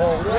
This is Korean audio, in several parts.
어, 우리 어,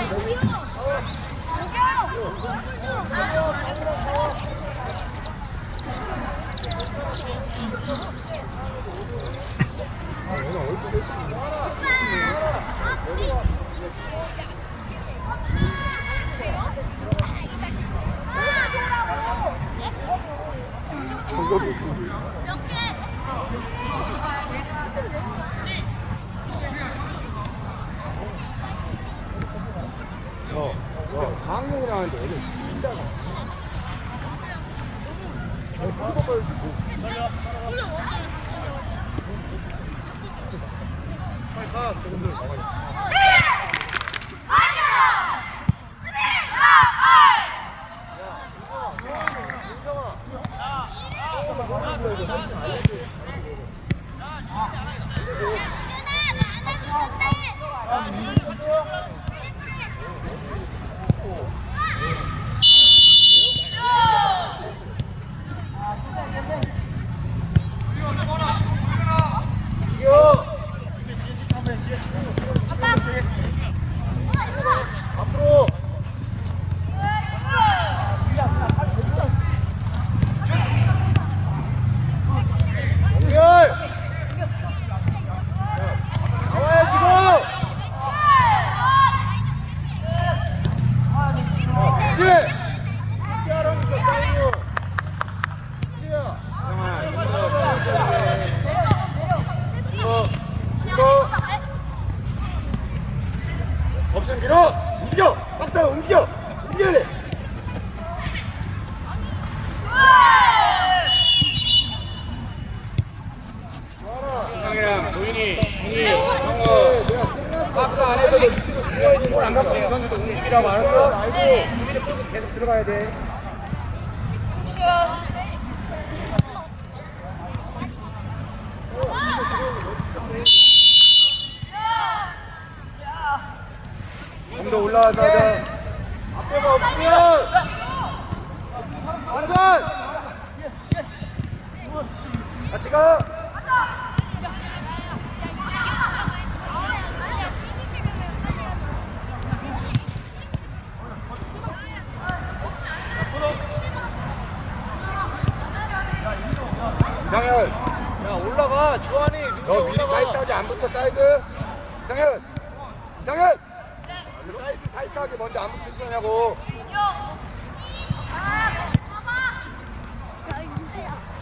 어, 4학년이라는데 애들 진짜가. 빨리 가. 주한이 너 미리 타이트하게 안 붙어 사이드. 이상현. 이상현. 사이드 타이트하게 먼저 안 붙을 거냐고.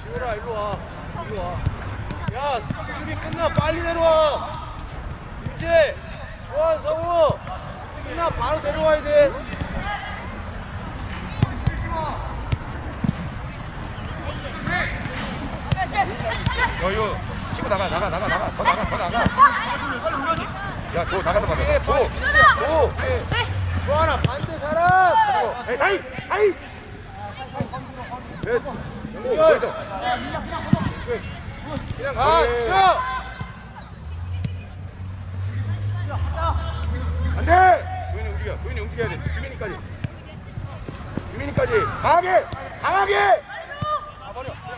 지훈아 일로 와 일로 와야 수비 끝나 빨리 내려와 유재 주한 성우 끝나 바로 내려와야 돼 너 이거 치고 나가 나가 나가 나가 더 나가 더 나가. 야저 나가서 가자. 예, 줘. 오 주한아 반대 사람 에이 하이 하이. 됐어. 오, 거기서. 그냥 가 그냥 안 돼! 도현이 움직여. 도현이 움직여야 돼. 주민이까지. 주민이까지. 강하게! 강하게! 가버려 그냥 가 그냥 가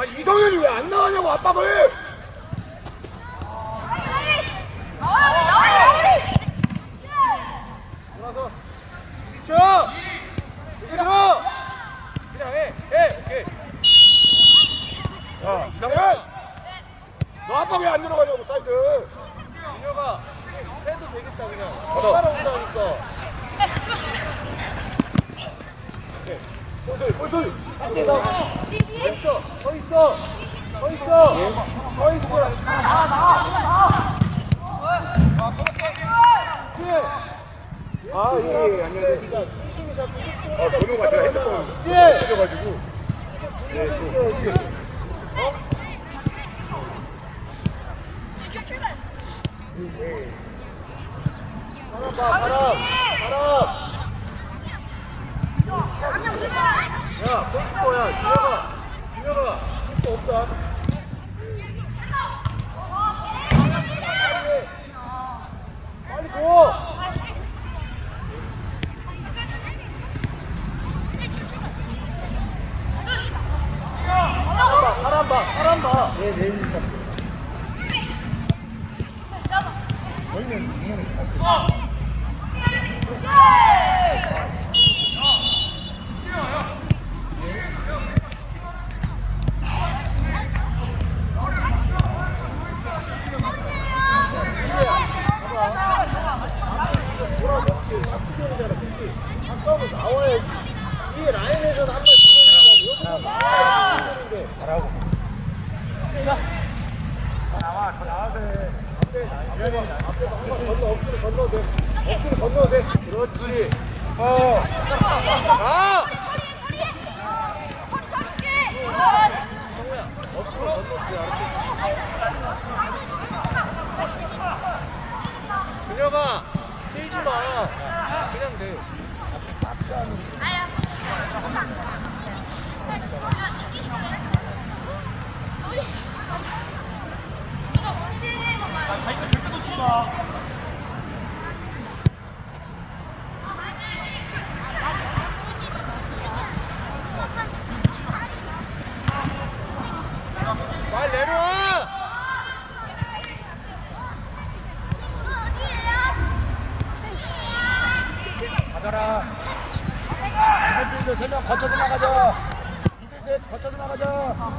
아니, 이성현이 왜 안 나가냐고, 아빠를! 돌아서 미쳐 미쳐 그냥 해 해 오케이 야, 이상현! 너 아빠 왜안 들어가냐고, 사이드! 민혁아 해도 되겠다 그냥. 따라온다니까 아, 예, 예. 아, 예. 네, 또 움직였어요. 사람 봐 사람 야, 준혁아, 준혁아, 또 없다. 빨리 줘. 사람 봐, 사람 봐. 네, 네, 한번 나와야지. 이 라인에서 한번 주는 잘하고. 나와, 더 나와서 해. 건너, 엎드려 건너도 돼. 엎드려 건너도 돼. 그렇지. 어. 가! 준혁아, 뛰지 마. 그냥 돼. 빨리 내려와! 가져라. 디펜트도 세명 거쳐서 나가자. 디펜트 거쳐서 나가자.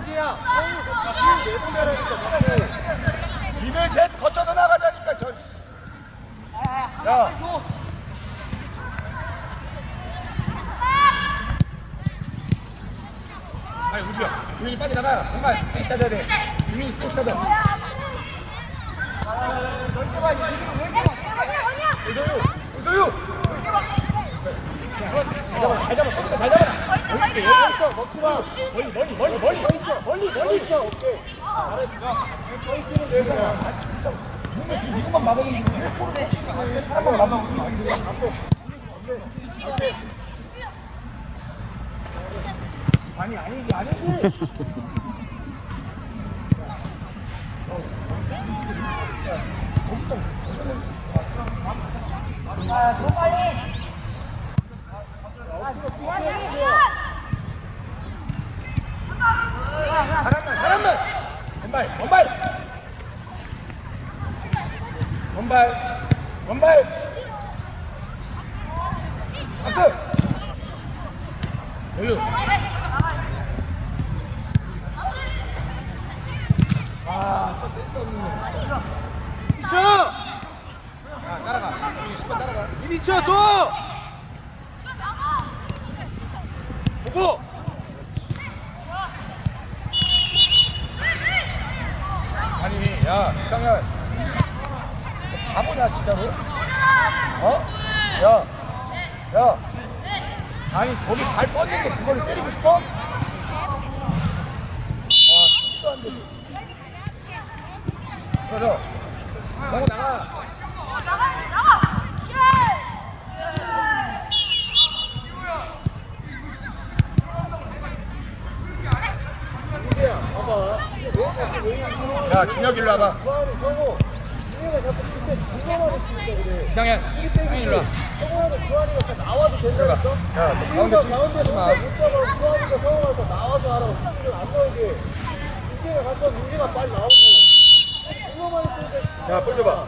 우리야, 형이 뒤에 내보내라니까. 니들 셋 거쳐서 나가자니까 저. 야. 아니 우주야, 우준이 빨리 나가. 정말 스페이스 찾아야 돼. 주민이 스페이스 찾아. 우서유, 우서유. 잘 잡아, 잘 잡아, 잘 잡아. 여기 있어, 여기 있어, 먹지 마. 멀리, 멀리, 멀리, 멀리 서 있어, 멀리, 멀리 있어. 오케 아, 이것만 막으면 돼. 사람만 막으면 안 돼. 아니, 아니지, 아니지. 사람만, 사람만. 원발, 원발. 원발, 원발. 박수. 여유. 아, 저 센스 없는 놈. 진짜. 미쳐! 야, 따라가. 10번 따라가. 미쳐, 줘! 보고! 아니, 야, 장현. 바보냐, 진짜로? 어? 야, 야. 아니, 거기 발 뻗는데 그걸 때리고 싶어? 아, 힘도 안 되지. 그래서, 너무 나가. 이제야, 봐봐. 이게 왜 자꾸 왜 이러는 야, 준혁 일로 와봐. 이상현, 형이 일로 와. 들어가. 야, 너 가운데 좀 하지 마. 야, 볼 줘봐.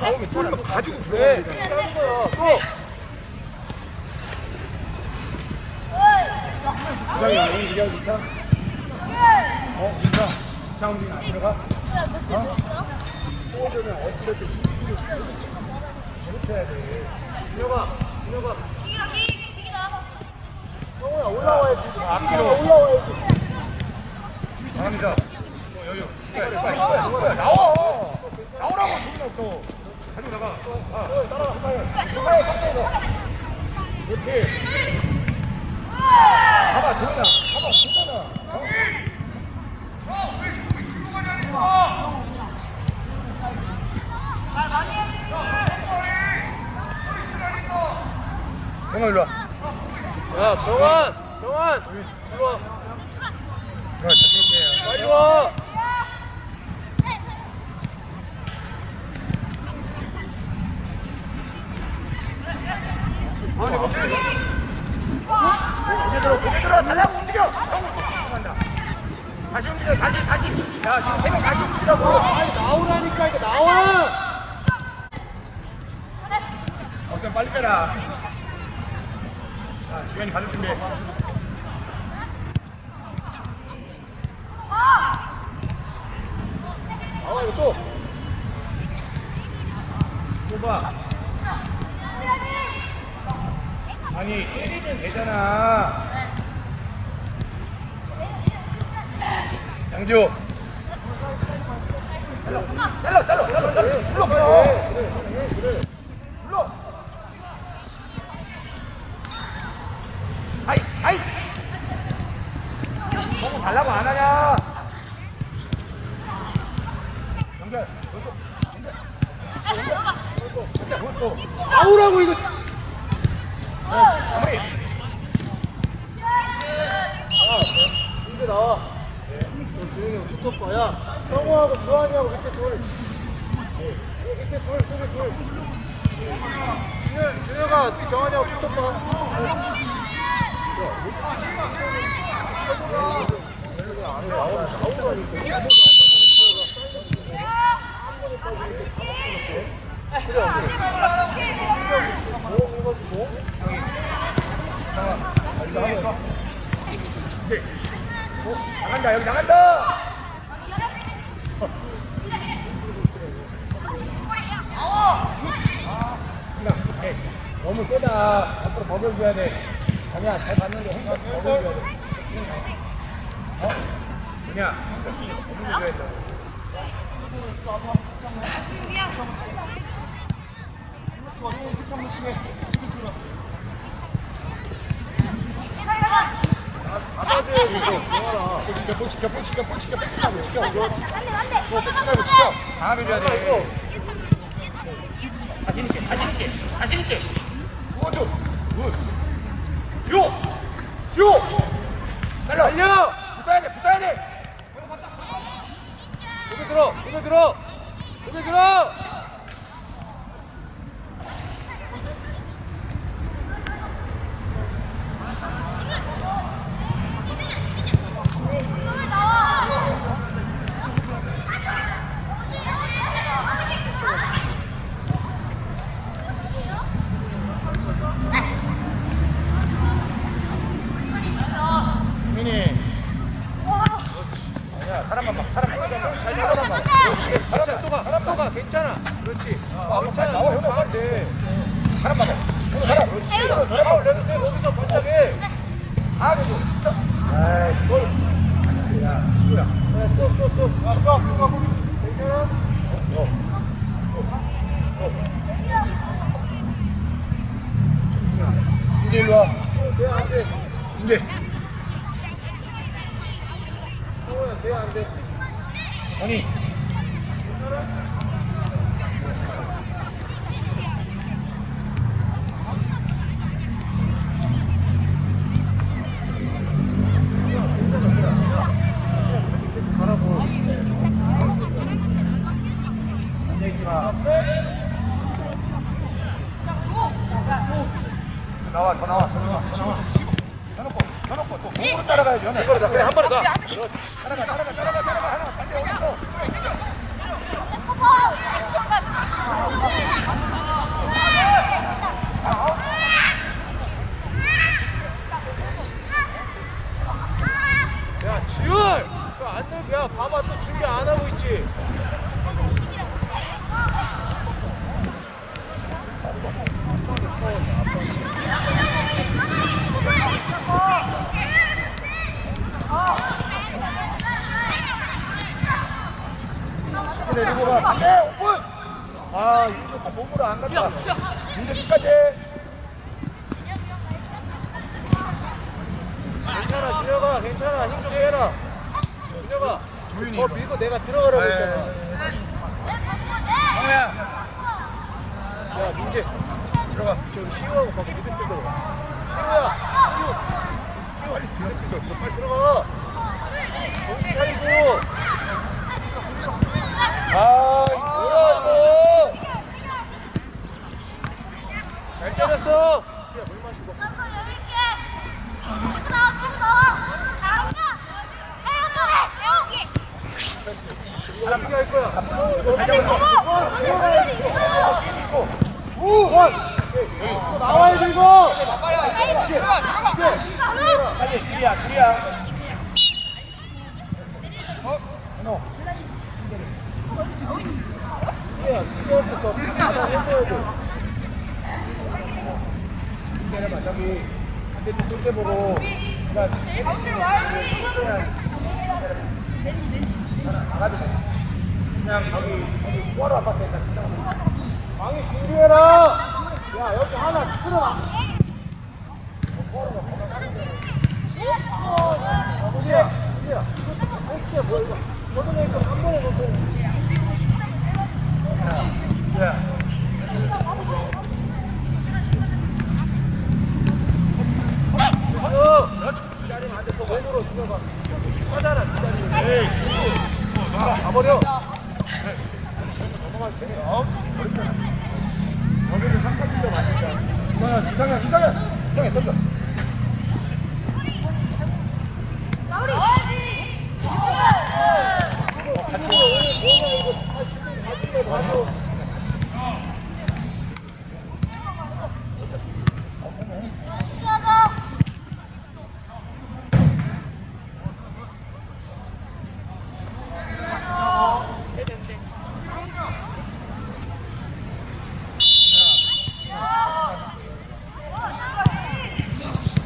나오면 쫄면 가지고 왜? 그래. 하는 거야. 또! 안 오는 게 진짜? 어? 자, 움직이 안 들어가? 소호전은 어찌됐든 실수를 이렇게 해야 돼. 준혁아, 준혁아. 성호야, 올라와야지. 앞뒤로. 올라와야지. 강민자. 어, 여유. 빨리, 빨리, 빨리. 나와! 나오라고, 소리 없어. 가지고 나가. 아, 따라가, 빨리. 빨리, 빨리. 그렇지. 봐봐, 도현아. 봐봐, 괜찮아. 일로 와. 야, 정원! 정원! 일로 와. 정원, 자신있게 빨리 와! 아니, 뭐, 고개 들어? 고개 들어? 달라고 움직여! 형 간다 다시 움직여 다시 다시. 야 지금 세명 다시 움직이라고. 빨리 나오라니까 이거 나와 어선 빨리 빼라. 자 주현이 받을 준비. 나와 이거 또. 좁아 아니 때리면 되잖아. 양지호. 잘라 잘라 잘라 잘라. 불러 불러 하이 하이 너무 달라고 안 하냐 연결 연결 연결 연결 나오라고 이거 마무리 이제 나와 너 조용히 형 툭툭 봐 야. 성우하고 주한이하고 밑에 둘. 밑에 둘 둘이 둘. 준현, 준현아 정한이하고 툭툭 봐 나간다 여기 나간다! 오케이. 너무 세다. 앞으로 버블 줘야 돼. 아니야 잘 봤는데 혼자 버블 줘야 돼. 어? 그냥 버블 줘야 돼 볼 지켜 볼 지켜 볼 지켜 볼 지켜 볼 지켜 볼 지켜 다음에 줘야 돼 자신 있게 자신 있게 자신 있게 원투 굿요 요 달려 달려 붙어야 돼 붙어야 돼 고개 들어 고개 들어 내리고 가. 반대, 오픈. 아, 이거 몸으로 안 간다. 이제 끝까지. 괜찮아 준혁아 괜찮아 힘좀 빼라 준혁아 더 밀고 내가 들어가라고 했잖아 형우야. 야 민재 들어가. 저기 시우하고 거기 미드필더로. 시우야. 시우. 시우 빨리 미드필더. 빨리 들어가. 차리고. 아 뭐야 이거 잘 때렸어. 어떻게 할 거야? 나와야 돼 이거. 빨리 둘이야 둘이야 때려봐 저기 반대쪽 뚫게 보고 그냥 저기 저기 구하러 아파트 있다 진짜 방이 준비해라. 야 여기 하나 시끄러. 어디야 어디야 어디야 뭐야 이거 저번에 이거 한 번에 놓고 야 가버려. 여기는 삼각지도 맞니까 이상현 이상현 이상현 이상현 던져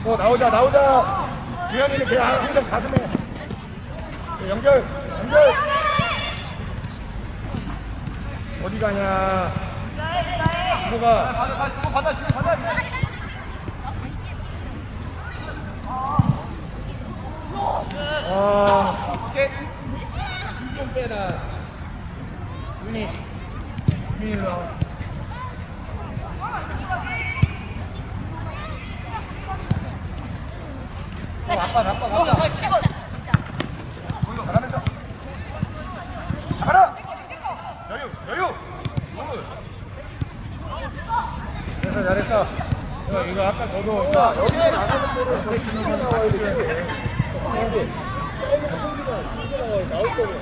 어 나오자 나오자. 주현이는 그냥 항상 가슴에. 그 연결 연결. 어디 가냐? 누가? 주고 받아. 주고 받아 아, 좀 빼라. 윤이, 윤이 일로 와. 아빠, 아빠, 아빠. 잘하면서. 가라! 여유, 여유! 잘했어, 잘했어. 이거, 이거 아까 저도. 야 여기에 나가는 볼을 더 신경 나와야 돼. 나올 거면.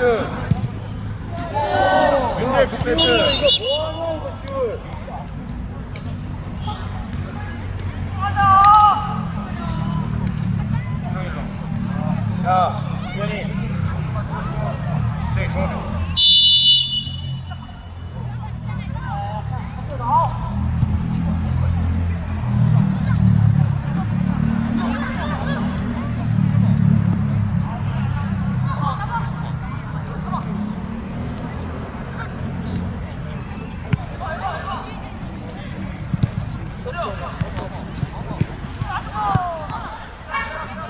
9배트 윤재 9배트 이거 뭐하냐 이거 지금 맞아 야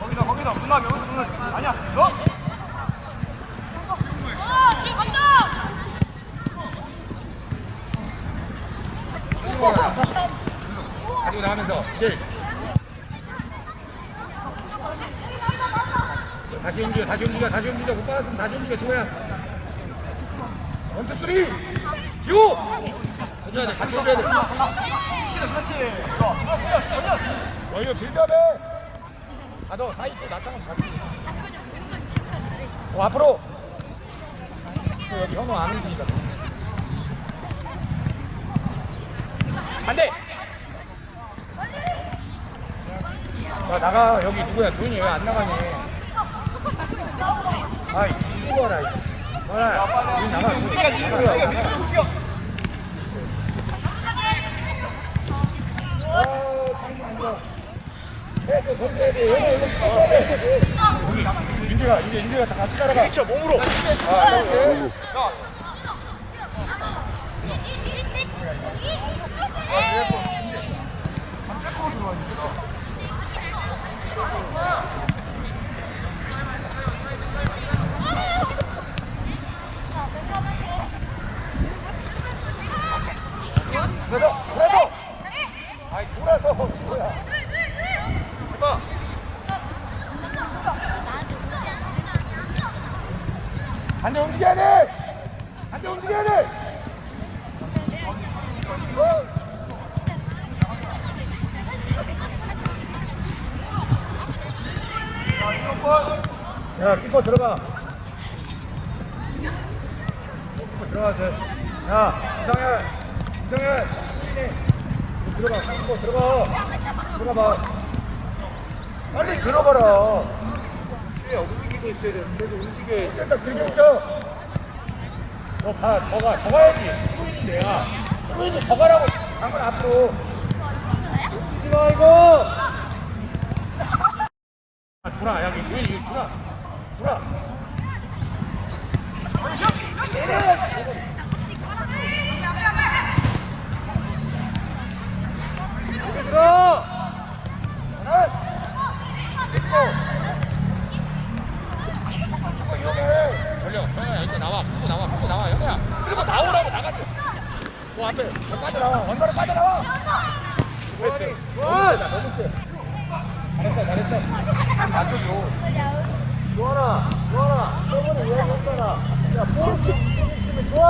거기다, 거기다. 움직여 다시 움직여 다시 움직여. 못 받았으면 다시 움직여 지호야. 원투 쓰리. 지호 해줘야 돼. 같이 해줘야 돼 어, 이거 빌드업해 가서 사이 또 나타나면 같이 어. 앞으로. 또 여기 현우 안 움직이니까 반대 야 나가. 여기 누구야? 도현이 왜 안 나가니? 아이 봐라 뭐야? 도현이 나가. 도현이 나가 아 당신 안 좋아 윤재가 이제 윤재가 다 같이 따라가 진짜 몸으로. 아 그래서 그래서 아이 돌아서 지호야 해봐. 반대 움직여야 돼 반대 움직여야 돼 야, 키퍼 들어가. 키퍼 들어가, 돼. 야, 이상현. 이상현. 들어가, 키퍼 들어가. 들어가 봐. 빨리 들어가라. 슈야 움직이고 있어야 돼. 그래서 움직여야지. 일단 붙여. 너 가, 더 가, 더 가야지. 수인인데, 야. 수인이 더 가라고. 방금 앞으로. 움직이지 마, 이거. 아, 돌아, 여기, 여기, 돌아. 돌아. 여기 들어. 하나 이거 이용해 걸려. 형아, 여기 나와. 풀고 나와, 풀고 나와. 형아. 그리고 나오라고 나가지. 그 앞에. 빠져나와. 원바로 빠져나와. 그렇지. 좋아. 너무 세. 잘했어, 잘했어. 맞춰줘. 좋아라, 좋아라. 저번에 왜 했잖아. 야, 볼 있으면 좋아.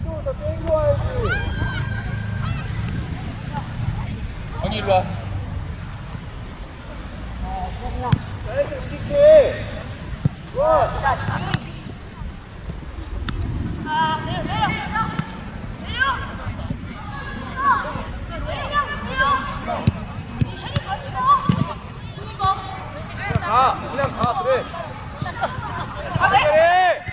이쪽으로 더 땡겨 와야지. 언니 일로 와. 나이스, 우리께. 좋아. 아, 내려, 내려. 내려. 내려. 혜리 가시고. 이거. 가. 그냥 가. 그래. 아, 네. 그래.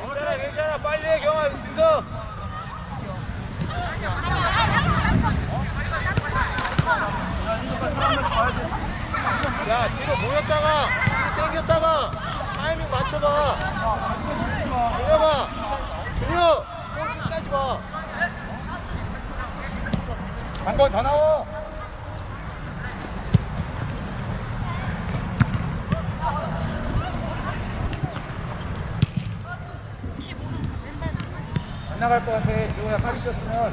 괜찮아, 괜찮아. 빨리 해, 경아. 민서. 야, 뒤로 모였다가, 당겼다가, 타이밍 맞춰봐. 돌려봐. 돌려. 끝까지 봐. 한 번 더 나와 안 나갈 것 같아. 지호야, 빨리 뛰었으면.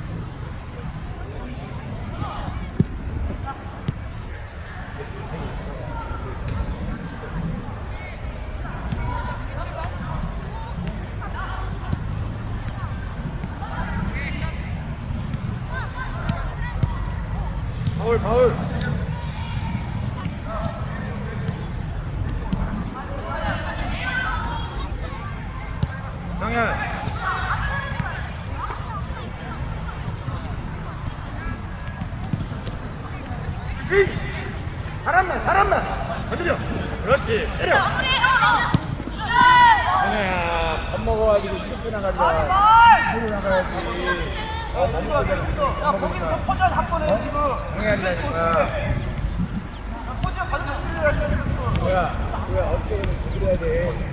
파울, 파울. 정현. 휘! 사람만, 사람만. 건드려. 그렇지. 때려. 정현아, 밥 먹어가지고 이렇게 나간다. 이렇게 나가야지. 아, 밥 먹어 야 야, 거기 포즈 한번 해, 지금. 정해야지라니까. 뭐야, 뭐야, 어떻게 그래야 돼.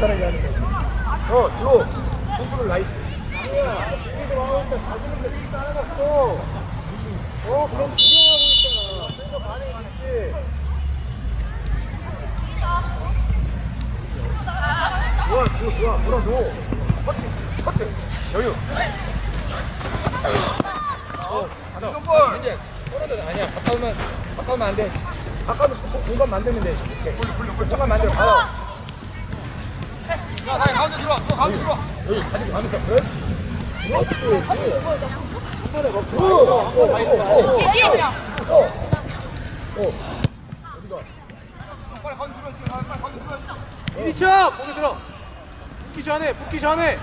사랑이 하는 거. 어, 지호. 컨트롤 나이스. 가지는 데 따라갔어. 어, 그럼 구경하고 있잖아. 그래서 반응이 있지. 좋아, 지호, 좋아. 물어줘. 터치, 터치. 여유. 어, 받아. 이제 떨어져. 아니야, 가까우면, 가까우면 안 돼. 가까우면 공간 만들면 돼. 이렇게. 공간 만들어. 야, 가운데 들어와. 너 가운데 들어와. 여기 가지고 가면서 그렇지. 그렇지. 한 번에 먹고. 어, 어, 어. 어. 어. 빨리 가운데 들어와. 빨리 가운데 들어와. 이리 쳐! 보기 들어. 붙기 전에 붙기 전에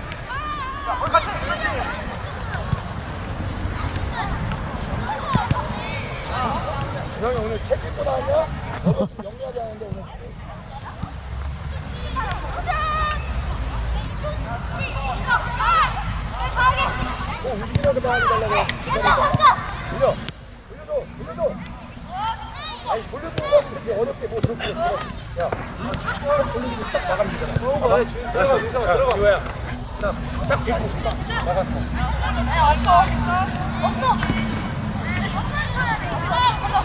형이 오늘 책 읽고 나왔냐? 너도 좀 영리하게 하는데 오늘 책 어, 움직이라도 봐야 달라고. 돌려. 돌려줘. 돌려줘. 아니, 돌려주는 거 그렇게 어렵게 뭐 그렇게. 야, 이거 돌리고 딱 나가면 되잖아. 들어가 들어가 민성아 들어가 지호야. 딱, 딱 딱 나갔어. 나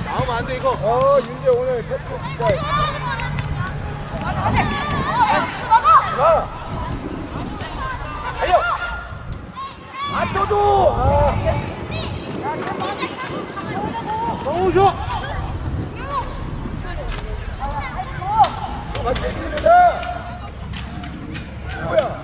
아우 안돼 이거. 어 윤재 오늘 패스 진짜. 가. 달려. 맞춰줘. 아. 정우쇼. 맞지? 뭐야?